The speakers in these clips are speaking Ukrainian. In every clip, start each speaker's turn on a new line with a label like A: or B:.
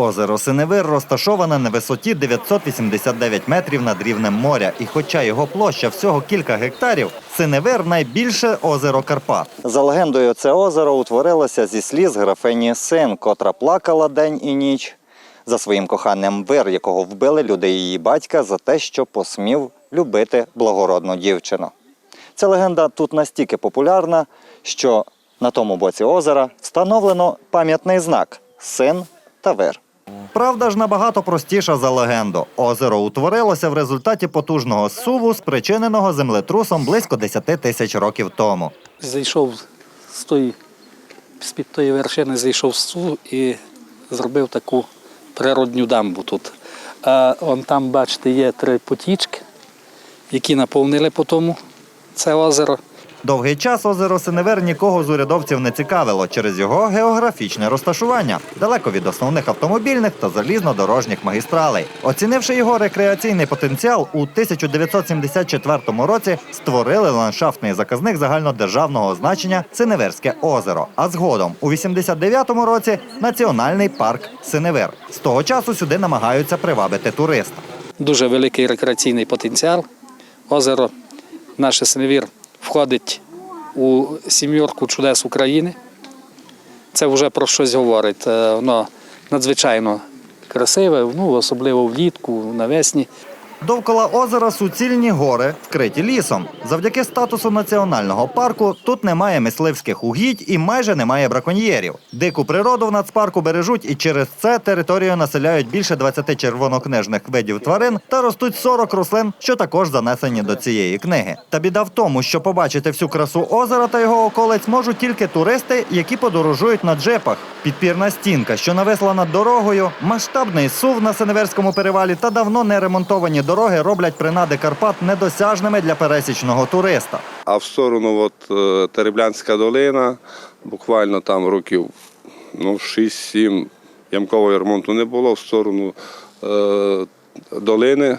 A: Озеро Синевир розташоване на висоті 989 метрів над рівнем моря. І хоча його площа всього кілька гектарів, Синевир найбільше озеро Карпат. За легендою, це озеро утворилося зі сліз графині син, котра плакала день і ніч за своїм коханням вир, якого вбили люди її батька за те, що посмів любити благородну дівчину. Ця легенда тут настільки популярна, що на тому боці озера встановлено пам'ятний знак син та вир. Правда ж набагато простіша за легенду. Озеро утворилося в результаті потужного суву, спричиненого землетрусом близько 10 тисяч років тому.
B: Зайшов з тої, з-під тої вершини зайшов су і зробив таку природню дамбу тут. А он там, бачите, є три потічки, які наповнили по тому це озеро.
A: Довгий час озеро Синевер нікого з урядовців не цікавило через його географічне розташування, далеко від основних автомобільних та залізнодорожніх магістралей. Оцінивши його рекреаційний потенціал, у 1974 році створили ландшафтний заказник загальнодержавного значення Синеверське озеро. А згодом у 89-му році національний парк Синевер. З того часу сюди намагаються привабити туриста.
B: Дуже великий рекреаційний потенціал. Озеро наше Синевір входить у сім'yorку чудес України. Це вже про щось говорить. Е, Воно надзвичайно красиве, ну, особливо влітку, навесні.
A: Довкола озера суцільні гори, вкриті лісом. Завдяки статусу національного парку тут немає мисливських угідь і майже немає браконьєрів. Дику природу в нацпарку бережуть і через це територію населяють більше 20 червонокнижних видів тварин та ростуть 40 рослин, що також занесені до цієї книги. Та біда в тому, що побачити всю красу озера та його околиць можуть тільки туристи, які подорожують на джипах. Підпірна стінка, що нависла над дорогою, масштабний сув на Сеневерському перевалі та давно не ремонтовані дороги роблять принади Карпат недосяжними для пересічного туриста.
C: А в сторону от, е, Тереблянська долина, буквально там років ну, 6-7 ямкового ремонту не було. В сторону е, долини,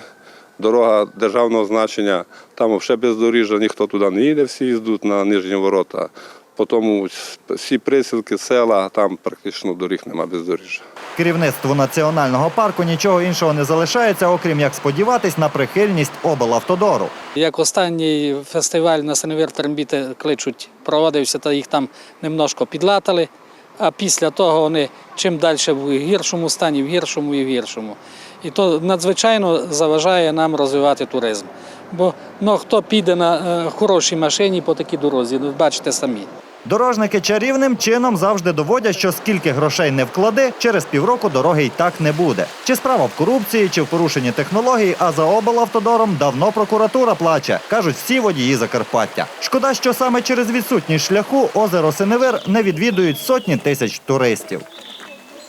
C: дорога державного значення, там взагалі бездоріжжя, ніхто туди не їде, всі їздуть на нижні ворота. Потім всі присілки, села, там практично доріг немає бездоріжжя.
A: Керівництву національного парку нічого іншого не залишається, окрім як сподіватись на прихильність облавтодору.
B: Як останній фестиваль на Синевір Трембіти кличуть, проводився, та їх там немножко підлатали. А після того вони чим далі в гіршому стані, в гіршому і в гіршому. І то надзвичайно заважає нам розвивати туризм. Бо ну, хто піде на е, хорошій машині по такій дорозі, ну, бачите самі.
A: Дорожники чарівним чином завжди доводять, що скільки грошей не вклади, через півроку дороги й так не буде. Чи справа в корупції, чи в порушенні технологій, а за облавтодором давно прокуратура плаче, кажуть всі водії Закарпаття. Шкода, що саме через відсутність шляху озеро Синевир не відвідують сотні тисяч туристів.